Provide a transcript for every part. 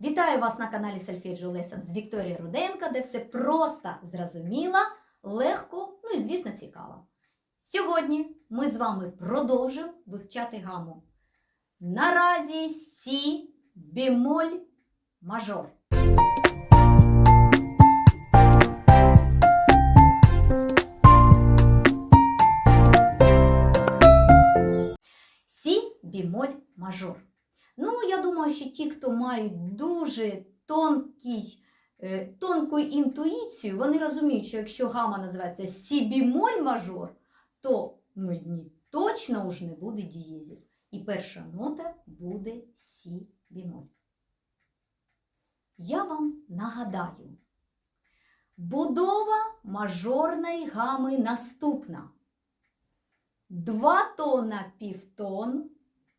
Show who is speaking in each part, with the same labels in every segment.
Speaker 1: Вітаю вас на каналі Сольфеджіо Lesson з Вікторією Руденко, де все просто зрозуміло, легко, ну і звісно цікаво. Сьогодні ми з вами продовжимо вивчати гаму. Наразі сі бемоль мажор. Сі бемоль мажор. Ну, я думаю, що ті, хто мають дуже тонкий, е, тонку інтуїцію, вони розуміють, що якщо гама називається сі бемоль мажор, то ну, ні, точно уж не буде дієзів. І перша нота буде сі бемоль. Я вам нагадаю, будова мажорної гами наступна. Два тона півтон,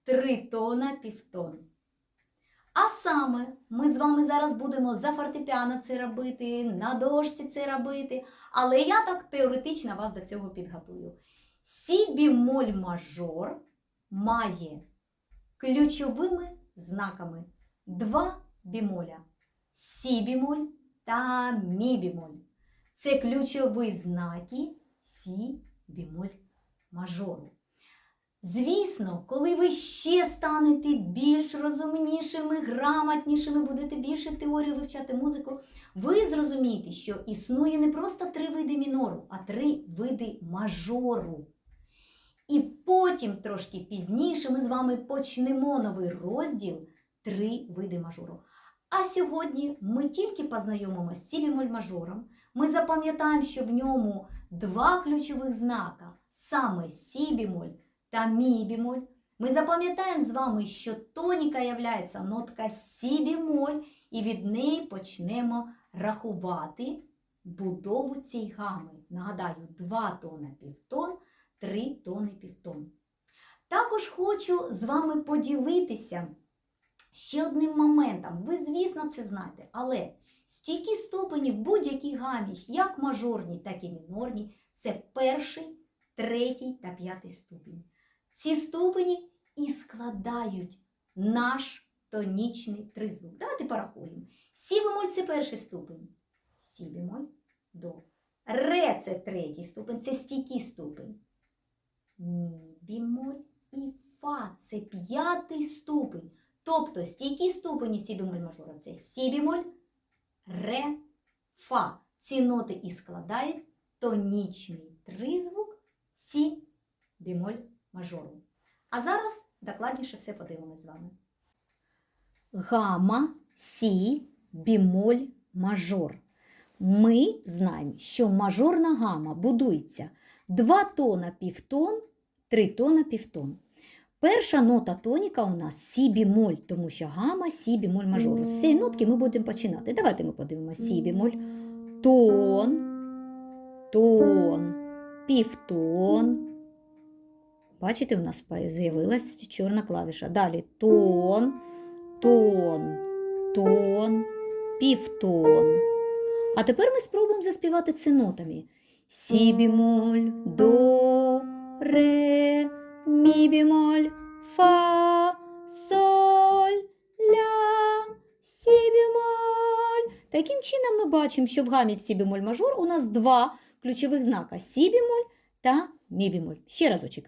Speaker 1: три тона півтон. А саме ми з вами зараз будемо за фортепіано це робити, на дошці це робити, але я так теоретично вас до цього підготую. Сі бімоль мажор має ключовими знаками два бімоля сі бімоль та мі бімоль. Це ключові знаки сі бімоль мажору. Звісно, коли ви ще станете більш розумнішими, грамотнішими, будете більше теорію вивчати музику, ви зрозумієте, що існує не просто три види мінору, а три види мажору. І потім, трошки пізніше, ми з вами почнемо новий розділ три види мажору. А сьогодні ми тільки познайомимося з сі-бемоль мажором. Ми запам'ятаємо, що в ньому два ключових знака саме сі-бемоль та мі-бемоль. Ми запам'ятаємо з вами, що тоніка є нотка сі-бемоль, і від неї почнемо рахувати будову цієї гами. Нагадаю, 2 тона півтон, 3 тони півтон. Також хочу з вами поділитися ще одним моментом. Ви, звісно, це знаєте, але ступені в будь-якій гамі, як мажорній, так і мінорній, це перший, третій та п'ятий ступінь. Ці ступені і складають наш тонічний тризвук. Давайте порахуємо. Сі бемоль це перший ступень. Сі бемоль, до. Ре це третій ступень, це стійкий ступень. Мі бемоль і фа це п'ятий ступень. Тобто стійкі ступені сі бемоль мажора це сі бемоль, ре, фа. Ці ноти і складають тонічний тризвук сі бемоль мажору. А зараз докладніше все подивимось з вами. Гама, сі, бімоль, мажор. Ми знаємо, що мажорна гама будується 2 тона півтон, 3 тона півтон. Перша нота тоніка у нас сі бімоль, тому що гама сі бімоль мажору. З цієї нотки ми будемо починати. Давайте ми подивимося сі бімоль, тон, тон, півтон. Бачите, у нас з'явилася чорна клавіша. Далі тон, тон, тон, півтон. А тепер ми спробуємо заспівати це нотами. Сі бімоль, до, ре, мі бімоль, фа, соль, ля, сі бімоль. Таким чином ми бачимо, що в гамі в сі бімоль мажор у нас два ключових знака сі бімоль та мі бімоль. Ще разочок.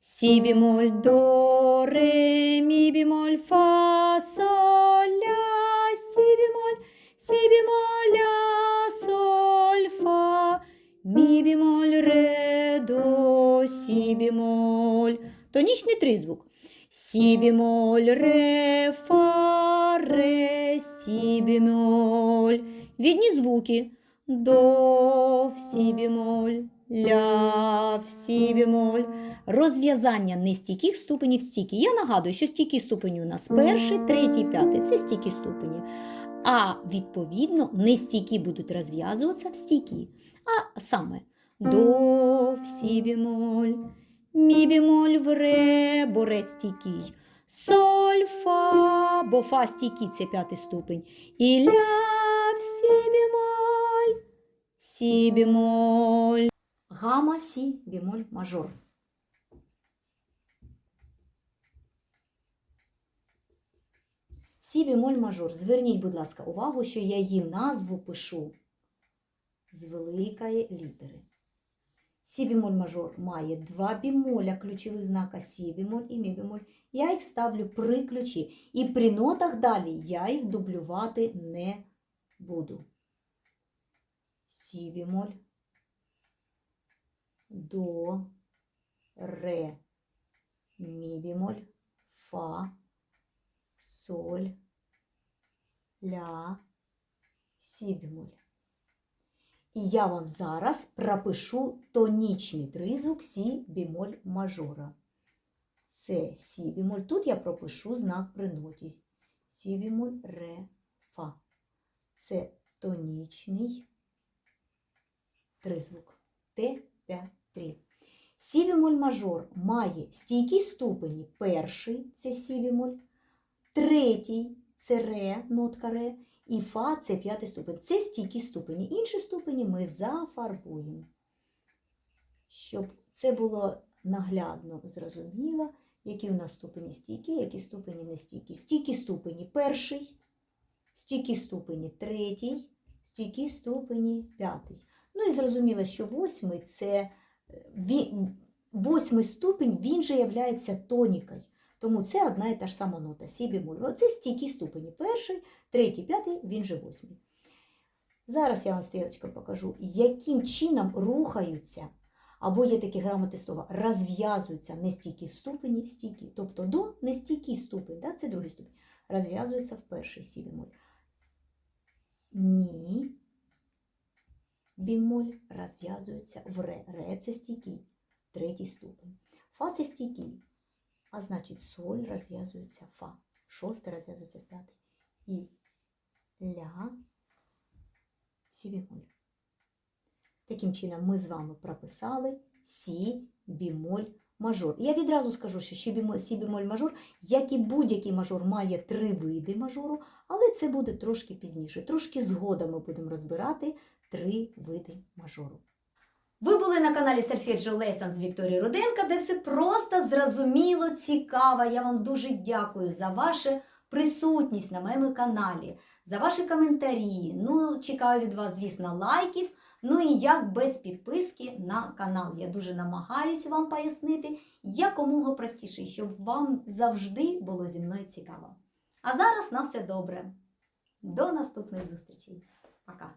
Speaker 1: Сі бімоль, до, ре, мі бімоль, фа, соль, ля, сі бімоль, сі бімоль, ля, соль, фа, мі бімоль, ре, до, сі бімоль. Тонічний тризвук. Сі бімоль, ре, фа, ре, сі бімоль. Відні звуки. До, сі бімоль, ля, сі бімоль. Розв'язання нестійких ступенів стійкі. Я нагадую, що стійкі ступені у нас перший, третій, п'ятий це стійкі ступені. А відповідно, нестійкі будуть розв'язуватися в стійкі. А саме до, сі бімоль, мі бімоль в ре, бо ре стійкий. Соль, фа, бо фа стійкий це п'ятий ступень. І ля, сі бімоль, сі бімоль. Гама, сі, бімоль, мажор. Сі бемоль мажор. Зверніть, будь ласка, увагу, що я її назву пишу з великої літери. Сі бемоль мажор має два бемоля ключових знака сі бемоль і мі бемоль. Я їх ставлю при ключі. І при нотах далі я їх дублювати не буду. Сі бемоль, до, ре, мі бемоль, фа, соль, ля, сі бемоль. І я вам зараз пропишу тонічний тризвук сі бемоль мажора. Це сі бемоль. Тут я пропишу знак при ноті. Сі бемоль, ре, фа. Це тонічний тризвук. Т5-3. Сі бемоль мажор має стійкі ступені. Перший це сі бемоль, третій це ре, нотка ре, і фа це п'ятий ступень. Це стійкі ступені. Інші ступені ми зафарбуємо. Щоб це було наглядно зрозуміло, які у нас ступені стійкі, які ступені не стійкі. Стійкі ступені перший, стійкі ступені третій, стійкі ступені п'ятий. Ну і зрозуміло, що восьмий це восьмий ступень, він же є тонікою. Тому це одна і та ж сама нота сі бемоль. Це стійкі ступені. Перший, третій, п'ятий, він же восьмий. Зараз я вам стрілочкою покажу, яким чином рухаються, або є такі грамоти слова, розв'язуються нестійкі ступені, стійкі. Тобто до нестійкий ступень, да, це другий ступень, розв'язується в перший сі бемоль. Мі, бемоль розв'язується в ре. Ре це стійкий, третій ступень. Фа це стійкий. А значить, соль розв'язується фа. Шостий розв'язується в п'ятий. І ля сі бемоль. Таким чином, ми з вами прописали сі бемоль мажор. Я відразу скажу, що сі бемоль мажор, як і будь-який мажор, має три види мажору, але це буде трошки пізніше. Трошки згодом ми будемо розбирати три види мажору. Ви були на каналі Solfeggio Lessons з Вікторією Руденко, де все просто зрозуміло, цікаво. Я вам дуже дякую за вашу присутність на моєму каналі, за ваші коментарі. Ну, чекаю від вас, звісно, лайків. Ну і як без підписки на канал. Я дуже намагаюся вам пояснити якомога простіше, щоб вам завжди було зі мною цікаво. А зараз на все добре. До наступних зустрічей. Пока!